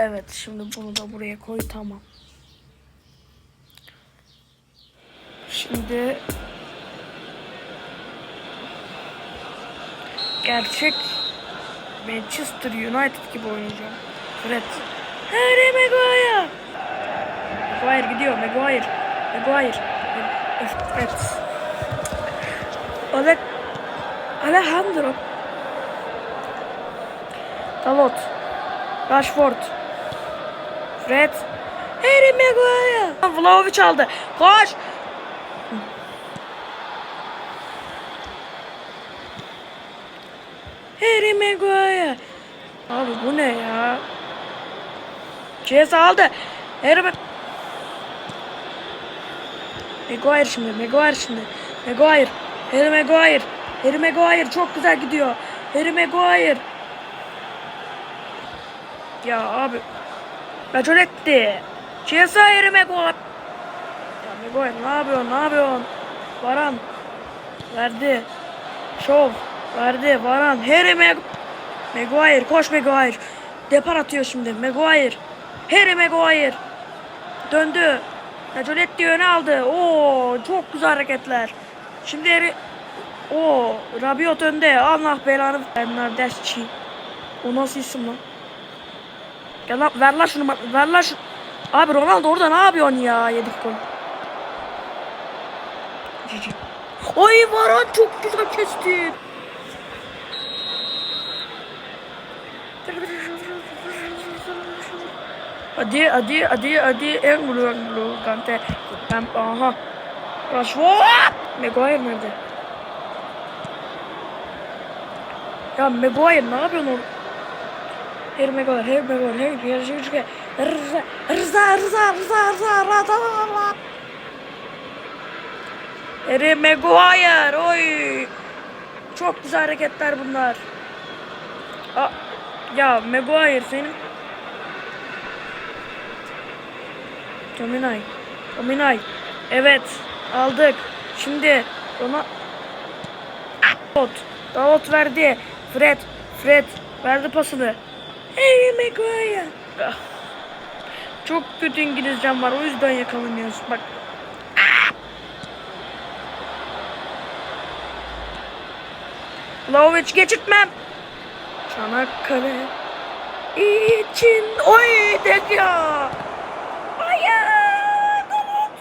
Evet şimdi bunu da buraya koy tamam. Şimdi gerçek Manchester United gibi oynayacağım. Fred. Harry Maguire. Maguire gidiyor. Maguire. Maguire. Evet. Ale Alejandro. Dalot. Rashford. Fred. Harry Maguire. Vlahovic aldı. Koş. Harry Maguire. Abi bu ne ya? Ceza aldı. Harry Mag- Maguire şimdi. Maguire şimdi. Maguire. Harry Maguire. Harry Maguire çok güzel gidiyor. Harry Maguire. Ya abi. Racoletti. Ceza Harry Maguire. Ya Maguire ne yapıyorsun? Ne yapıyorsun? Varan. Verdi. Şov. Verdi. Varan. Harry Mag Maguire. Koş Maguire. Depar atıyor şimdi. Maguire. Harry Maguire. Döndü. Racoletti öne aldı. Oo çok güzel hareketler. Şimdi Harry Oo, Rabiot önde. Allah belanı. Bernardeschi. O nasıl isim lan? Gel lan ver lan şunu. Ver lan şunu. Abi Ronaldo orada ne yapıyorsun ya? Yedik gol. Oy Varan çok güzel kesti. Hadi hadi hadi hadi Engolo Engolo Kante. Ben aha. Rashford. Maguire nerede? Ya Maguire ne yapıyorsun orada? Maguire, Harry Maguire, Harry Maguire, Harry Maguire, Rıza, Rıza, Rıza, Rıza, Rıza, Rıza, Harry Maguire, oy. Çok güzel hareketler bunlar. Aa, ya Maguire senin... Dominay, Dominay. Evet, aldık. Şimdi ona... Dalot, Dalot verdi. Fred, Fred verdi pasını. Harry Maguire. Çok kötü İngilizcem var o yüzden yakalanıyorsun. Bak. Vlahovic geçirtmem. Çanakkale için oy dedi ya. Hayır. Davut.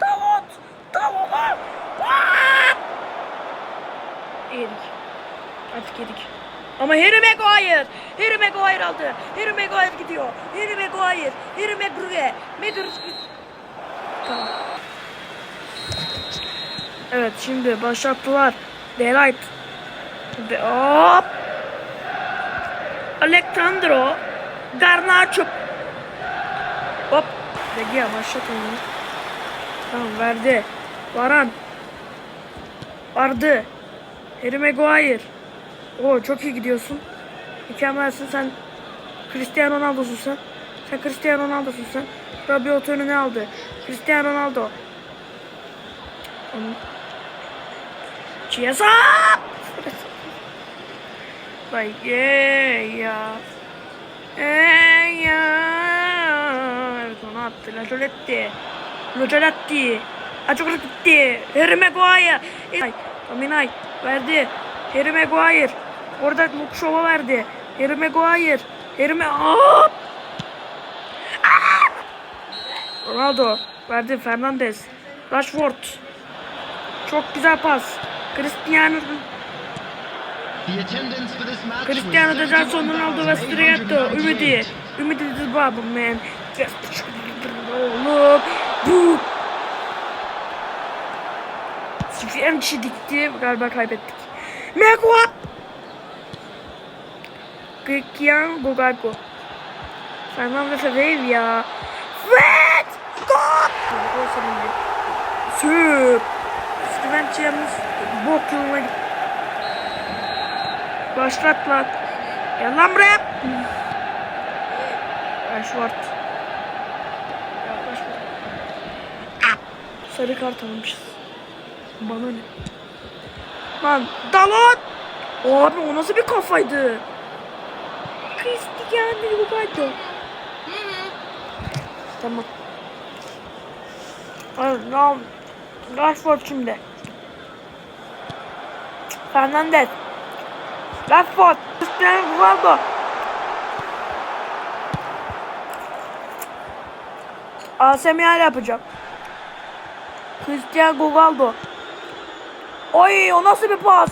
Davut. Davut. Artık yedik. Ama Harry Maguire. Harry Maguire aldı. Harry Maguire gidiyor. Harry Maguire. Harry Maguire. Maguire. Tamam. Evet şimdi başlattılar. Delight. De hop. Alexandro. Garnacho. Hop. Degea başlat onu. Tamam verdi. Varan. Vardı. Harry Maguire. Oo çok iyi gidiyorsun. Mükemmelsin sen. Cristiano Ronaldo'sun sen. Sen Cristiano Ronaldo'sun sen. Rabiot önüne aldı. Cristiano Ronaldo. Chiesa! Vay ye ya. Ey ya. Evet onu attı. Lajoletti. Lajoletti. Lajoletti. Harry Maguire. Ay, Dominay verdi. Harry Maguire. Orada Luke Shaw'a verdi. Harry Maguire. Harry Maguire. Ronaldo. Verdi Fernandez. Rashford. Çok güzel pas. Cristiano Cristiano da Johnson Ronaldo ve Striato. Ümidi. Ümidi is bubble man. Oğlum. Bu. Sufyan kişi dikti. Galiba kaybettik. Maguire. Cristiano Gogago. Fernando Fevey ya. Fred! Gol! Gol sanırım. Süp. Yalnız bok yoluna gitti. Başlat lan. Gel lan buraya. Rashford. Rashford. Sarı kart almışız. Bana ne? Lan Dalot! Abi o nasıl bir kafaydı? Cristiano Ronaldo. Tamam. Evet, ne Rashford şimdi. Fernandez. Rashford. Cristiano Ronaldo. ASMR yapacağım. Cristiano Ronaldo. Oy o nasıl bir pas?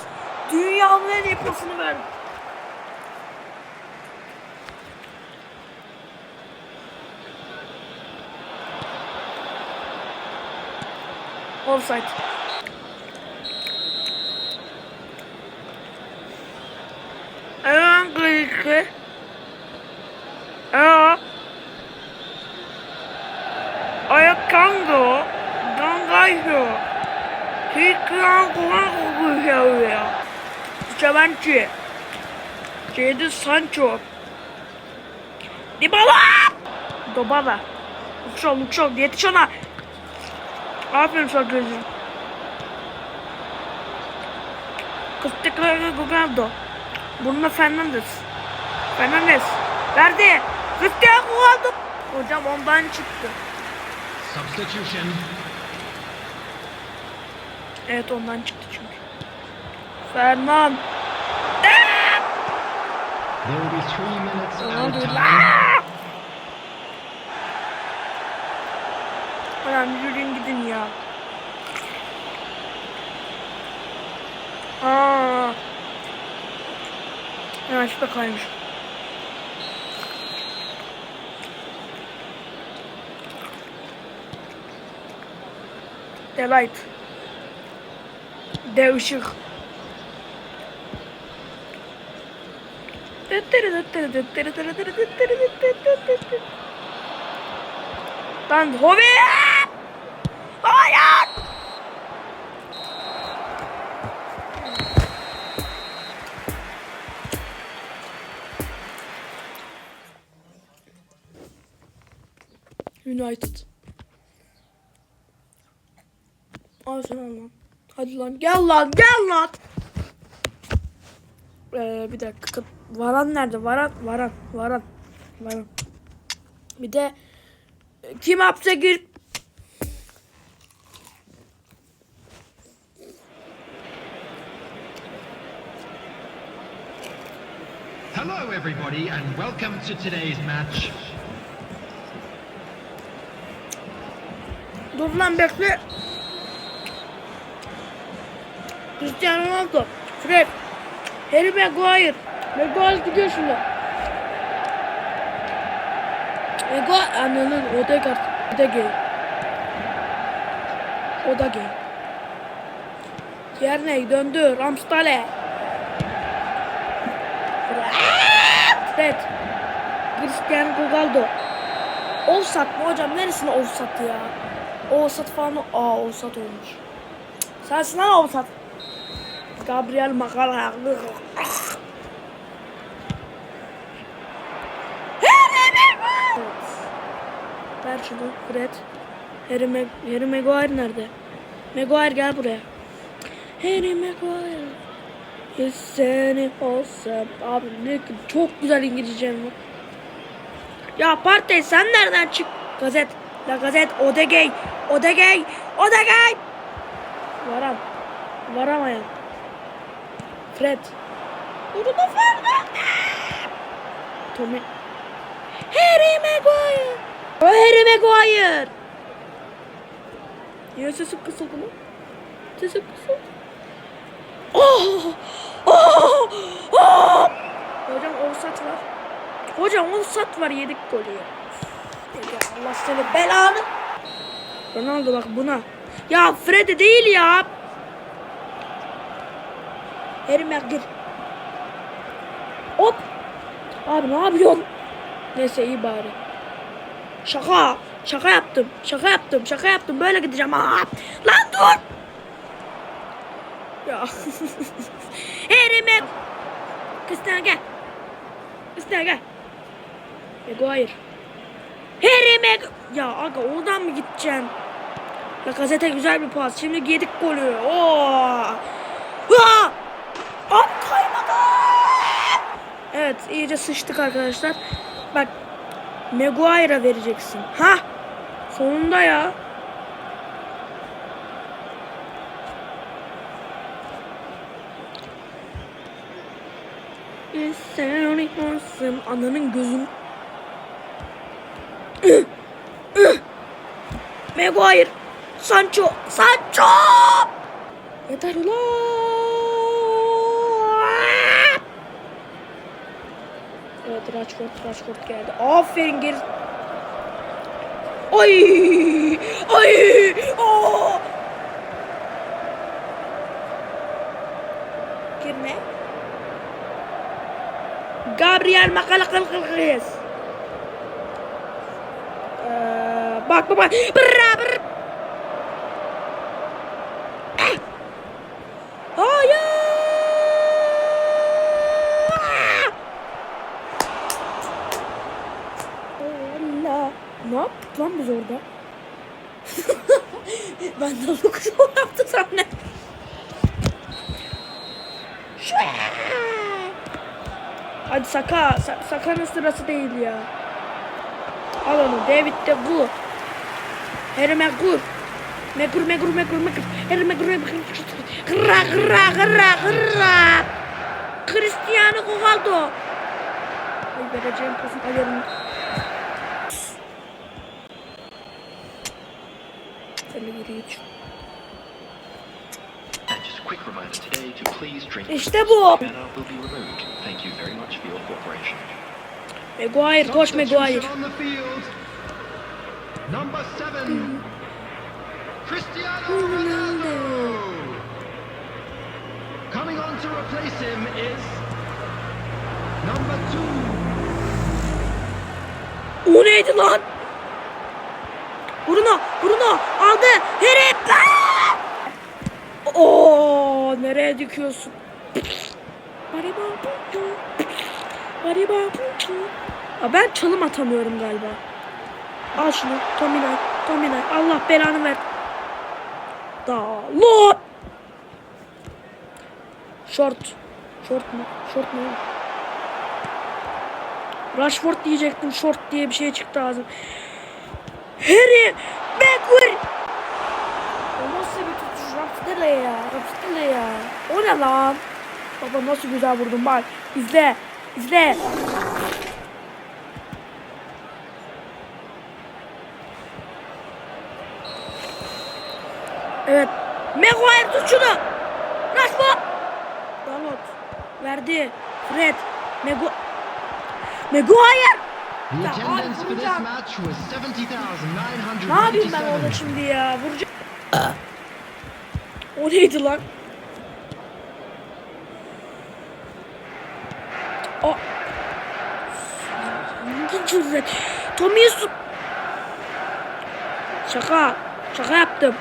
Dünyanın en iyi pasını verdi. Offside. Evet, kıyıkı. Evet. Ayak kango. Gangayo. Hikran kuran kukuyor. Çabançı. Jadon Sancho. Dybala. Dobala. Uçol uçol yetiş ona. Aferin sana gözüm. Cristiano Ronaldo. Bruno Fernandes. Fernandes. Verdi. Cristiano Ronaldo. Hocam ondan çıktı. Substitution. Evet ondan çıktı çünkü. Fernand. There will be three minutes added time. Aa! Ulan yürüyün gidin ya. Aa. Ya şurada kaymış. Delight. Devşik. Lan hobi! Al lan. Hadi lan gel lan gel lan. Ee, bir dakika. Varan nerede? Varan, Varan, Varan, Varan. Bir de e, kim hapse gir? Hello, everybody, and welcome to today's match. Dur lan bekle. Cristiano Ronaldo. Fred. Harry Maguire. Maguire gidiyor şimdi. Maguire. Ananın Odegaard. O da gay. O da gay. Tierney döndü. Ramstale. Fred. Cristiano Ronaldo. Offside mı hocam? Neresine offside ya? Offside falan. Aa offside olmuş. Sensin lan offside. Gabriel Magalhaes. Ver şunu Fred. Harry, Mag Harry Maguire nerede? Maguire gel buraya. Harry Maguire. Biz seni olsam. Abi ne çok güzel İngilizcem var. Ya Partey sen nereden çık? Gazet. La gazet. Odegay. Odegay. Odegay. Varam. Varamayan. Fred. Bruno Fernandes. Tommy. Harry Maguire. O Harry Maguire. Niye sesim kısıldı lan? Sesim kısıldı. Oh! Oh! Oh! Hocam offside var. Hocam offside var yedik golü ya. Ya Allah seni belanı. Ronaldo bak buna. Ya Freddy değil ya. Harry Maguire. Hop. Abi ne yapıyorsun? Neyse iyi bari. Şaka. Şaka yaptım. Şaka yaptım. Şaka yaptım. Böyle gideceğim. Aa. Lan dur. Ya. Maguire. Cristiano gel. Cristiano gel. Maguire. Harry Maguire. Ya aga oradan mı gideceksin? Ya gazete güzel bir pas. Şimdi yedik golü. Oo. Aa! Abi kaymadı. Evet iyice sıçtık arkadaşlar. Bak Maguire'a vereceksin. Ha? Sonunda ya. Sen olmasın ananın gözün. Maguire. Sancho. Sancho. Yeter ulan. Evet Rashford Rashford geldi. Aferin geri. Ay! Ay! Aa! Girme. Gabriel Makalakılkılkız. Ee, bak bak bak. Bırra bırra. Ah! Hayır. Allah. Ne yaptık lan biz orada? ben de Lucas yaptı sanne. Hadi Saka. Sa- Saka'nın sırası değil ya. Al onu. David de bu. Harry Maguire. Maguire, Maguire, Maguire, Maguire. Harry Maguire, Maguire. Kırra, kırra, kırra, kırra. Cristiano Ronaldo. Ay vereceğim pasın ayarını. Sen de yürü your cooperation. Maguire, koş Maguire. Number seven. Cristiano Ronaldo. Coming on to replace him is number two. O neydi lan? Bruno, Bruno aldı. Herif. Oo, nereye dikiyorsun? Aa, ben çalım atamıyorum galiba. Al şunu. Tominay. Tominay. Allah belanı ver. Dalot. Short. Short mu? Short mu? Rashford diyecektim. Short diye bir şey çıktı ağzım. Harry Maguire. Rapstile ya. Rapstile ya. O ne lan? Baba nasıl güzel vurdun bak. İzle. İzle. Evet. Maguire tut şunu. Rashford. Dalot. Verdi. Fred. Magu Maguire. Ya, abi, vuracağım. Ne yapayım ben orada 70,997. şimdi ya? Vuracağım. O neydi lan? O. İlginç cüret. Tomiyasu. Şaka. Şaka yaptım.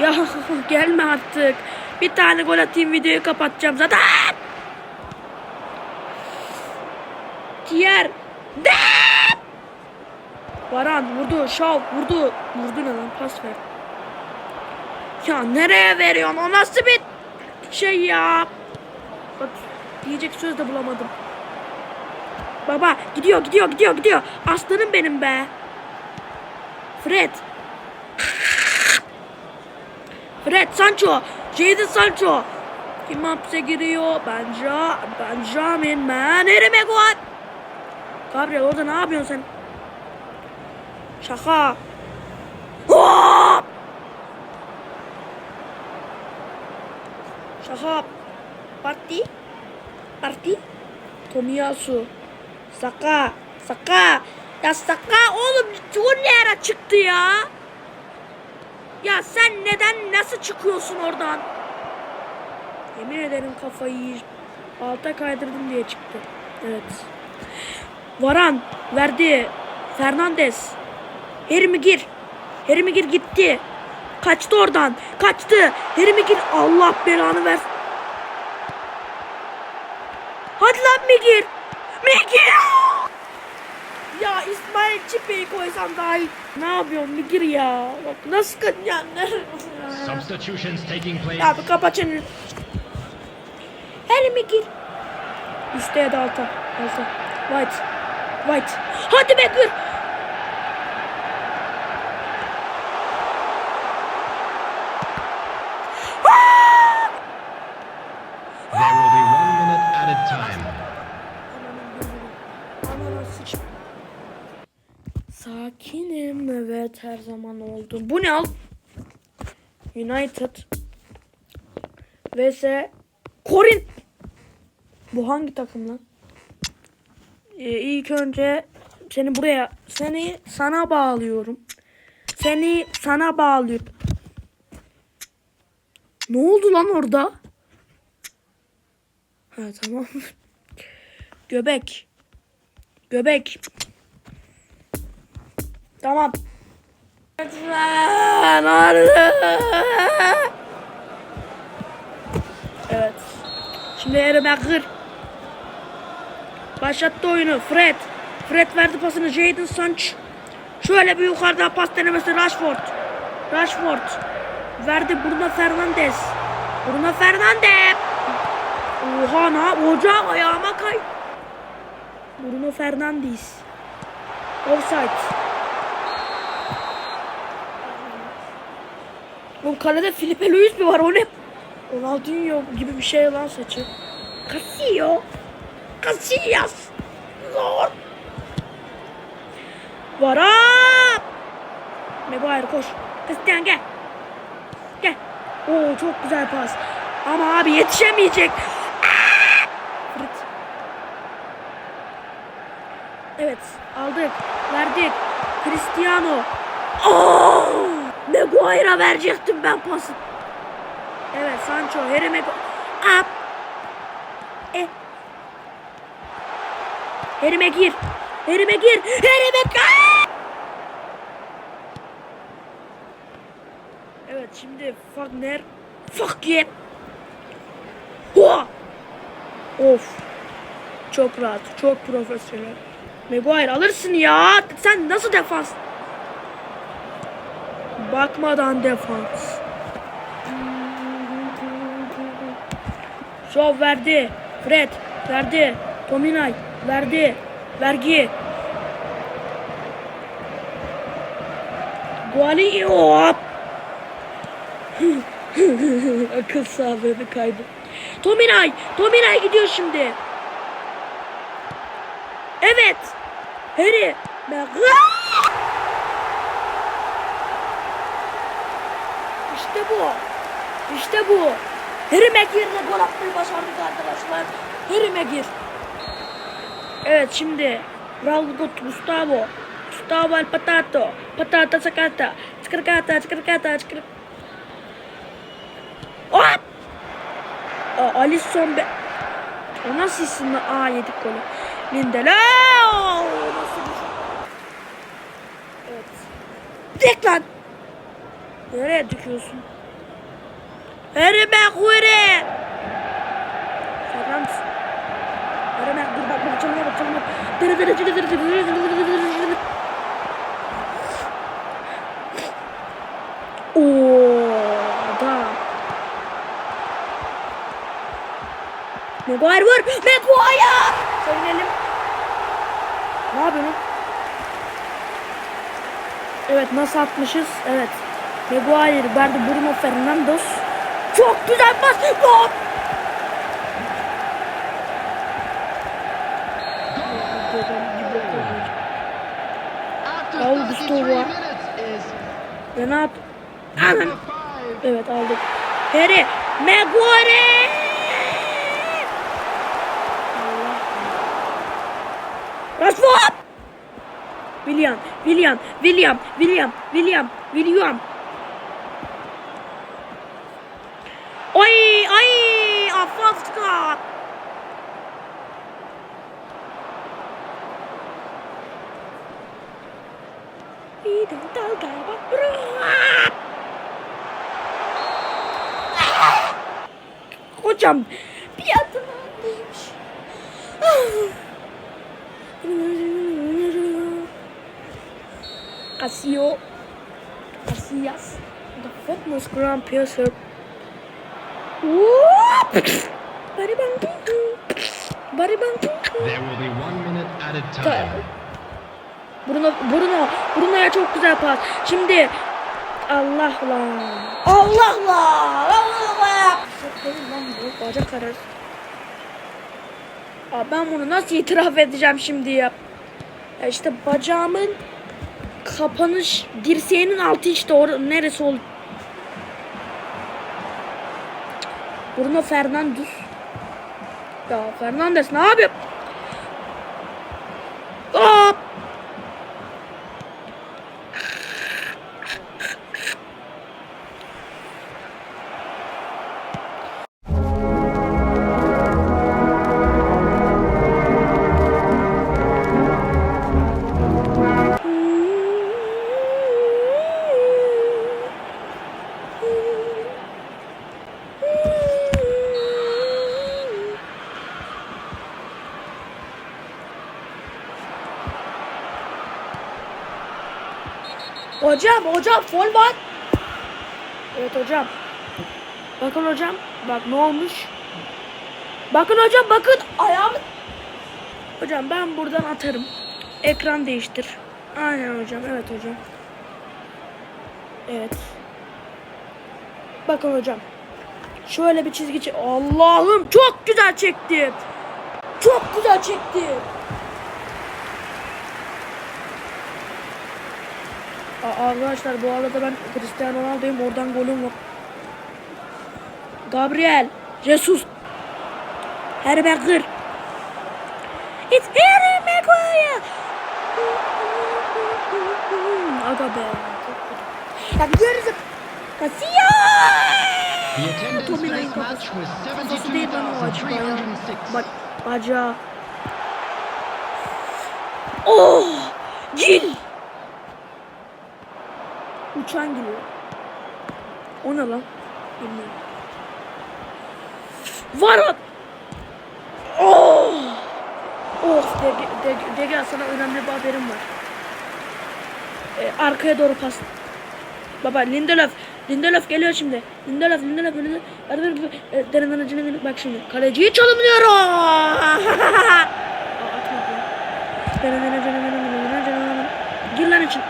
Ya gelme artık. Bir tane gol atayım videoyu kapatacağım zaten. De! Varan vurdu, şov vurdu. Vurdu ne lan pas ver. Ya nereye veriyorsun? O nasıl bir şey ya? Bak diyecek söz de bulamadım. Baba gidiyor gidiyor gidiyor gidiyor. Aslanım benim be. Fred. Fred Sancho. Jadon Sancho. Kim hapse giriyor? Benja, Benjamin Man. Harry Maguire. Gabriel orada ne yapıyorsun sen? Şaka. Hop! Şaka. Parti. Parti. Tomiyasu. Saka. Saka. Ya Saka oğlum o ne çıktı ya? Ya sen neden nasıl çıkıyorsun oradan? Yemin ederim kafayı. Alta kaydırdım diye çıktı. Evet. Varan verdi. Fernandez. Hermigir. Hermigir gitti. Kaçtı oradan. Kaçtı. Hermigir Allah belanı ver. Hadi lan Migir. Migir. Ya İsmail Çipe'yi koysam daha iyi. Ne yapıyorsun Migir ya? Bak nasıl kaçacaksın? Substitutions taking place. Abi kapa çeneni. Hermigir. Üste ya da alta. Alta. White. White. Hadi be Sakinim evet her zaman oldum. Bu ne al? United vs Korin. Bu hangi takım lan? Ee, ilk önce seni buraya seni sana bağlıyorum. Seni sana bağlıyorum. Ne oldu lan orada? Ha tamam. Göbek. Göbek. Tamam. Lütfen. Evet. Şimdi Erime kır. Başlattı oyunu. Fred. Fred verdi pasını Jadon Sancho. Şöyle bir yukarıda pas denemesi Rashford. Rashford. Verdi Bruno Fernandes. Bruno Fernandes. Oha ne Hocam ayağıma kay. Bruno Fernandes. Offside. Bu kalede Filipe Luis mi var o ne? Ronaldinho gibi bir şey lan saçı. Casio. Casillas. Zor. Varap. Maguire koş. Cristian gel. Gel. Oo çok güzel pas. Ama abi yetişemeyecek. Evet aldık. Verdik. Cristiano. Oh! Maguire'a verecektim ben pası. Evet Sancho. Harry Maguire. Up. E. Harry Maguire. Harry Maguire. Harry Maguire. Evet şimdi Fagner. Fuck yeah. Hoa! Of. Çok rahat. Çok profesyonel. Maguire alırsın ya. Sen nasıl defans? Bakmadan defans. Şov verdi. Fred verdi. Tominay verdi. Vergi. Guali hop. Akıl sağlığını kaydı. Tominay. Tominay gidiyor şimdi. Evet. Harry. Maguire. İşte bu. İşte bu. Harry Maguire'le gol atmayı başardık arkadaşlar. Harry Maguire. Evet şimdi Raul Gustavo. Gustavo al patato. Patata sakata. Çıkırkata çıkırkata çıkır. Hop! Aa, Alisson be. O nasıl isim lan? Aa yedik golü. Lindelöf. Nasıl bir şey? Evet. Dik lan. Nereye dikiyorsun? Erime kure. Sakar mısın? Erime dur bak bak çalma bak çalma. Dırı dırı dırı dırı dırı dırı dırı dırı Maguire vur. Maguire! Sevinelim. Ne yapıyorsun? Evet nasıl atmışız? Evet. Maguire verdi Bruno Fernandes. Çok güzel pas. Gol. 33 Gustavo. Aman. five. Evet aldık. Harry Maguire. Rashford. William, William, William, William, William, William. The First goal! Eden Dalgaba Hocam bir adım atlaymış. Casio Casillas the famous Grand Piercer Woo! Bariban Bariban Bruno, Bruno, Bruno'ya çok güzel pas. Şimdi Allah la. Allah la. Allah la. Lan bacak karar. Abi ben bunu nasıl itiraf edeceğim şimdi ya? ya işte bacağımın kapanış dirseğinin altı işte or neresi oldu Bruno Fernandes. Ya Fernandes ne yapıyor? Hop! Hocam hocam fol var. Evet hocam. Bakın hocam. Bak ne olmuş. Bakın hocam bakın ayağım. Hocam ben buradan atarım. Ekran değiştir. Aynen hocam. Evet hocam. Evet. Bakın hocam. Şöyle bir çizgi çek. Allah'ım çok güzel çekti. Çok güzel çekti. Aa, Arkadaşlar bu arada ben Cristiano Ronaldo'yum. Oradan golüm var. Gabriel. Jesus. Harry Maguire. It's Harry Maguire. Aga be. Ya görürüz. Casillas. Match kafası. Kafası değil lan o acaba ya. 72,306. Bak bacağı. Oh! Gil! Uçan geliyor. O ne lan? Bilmiyorum. Var at! Oh! Oh! Dege, Dege, Dege sana önemli bir haberim var. Ee, arkaya doğru pas. Baba Lindelöf. Lindelöf geliyor şimdi. Lindelöf, Lindelöf, Lindelöf. E, derinden acele Bak şimdi. Kaleciyi çalımlıyorum. Gir lan için.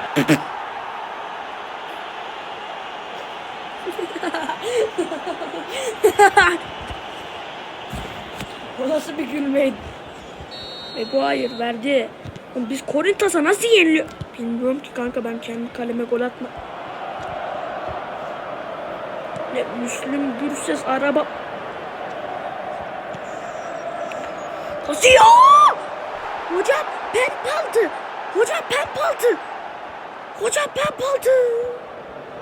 O nasıl bir gülmeydi? Maguire verdi. Oğlum Biz Korintas'a nasıl yeniliyor? Bilmiyorum ki kanka ben kendi kaleme gol atma. Ne Müslüm Gürses araba. Kasıyor! Hocam penaltı. Hocam penaltı. Hocam penaltı.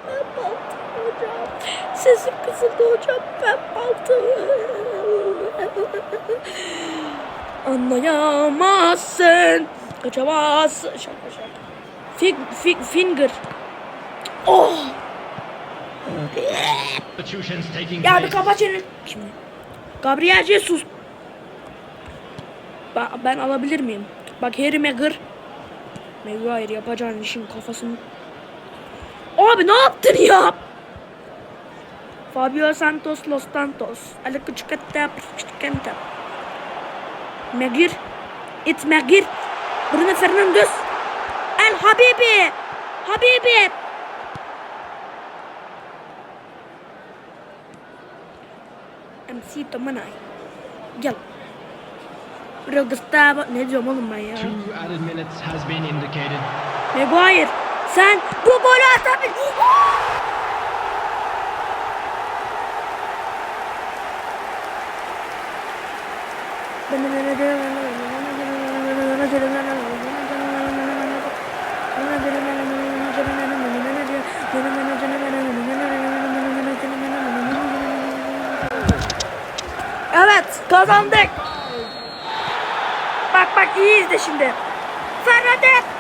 Penaltı hocam. Sesim kısıldı hocam penaltı. Anlayamazsın. Kaçamazsın. Şaka şaka. Fig, fig, finger. Oh! Ya bir kapa çeneni. Şimdi. Gabriel Jesus. Ben, ben alabilir miyim? Bak Harry Maguire. Maguire yapacağın işin kafasını. Abi ne yaptın ya? Fabio Santos Los Santos. Aleko çıkarttı. Çıkarttı. Maguire. It Maguire. Bruno Fernandes. El Habibi. Habibi. MC Tomanay. Gel. Buraya Gustavo. Ne diyorum oğlum ben ya? Two added minutes has been indicated. Maguire. Sen bu golü atabil... Evet kazandık. Bak bak iyi izle şimdi. Aman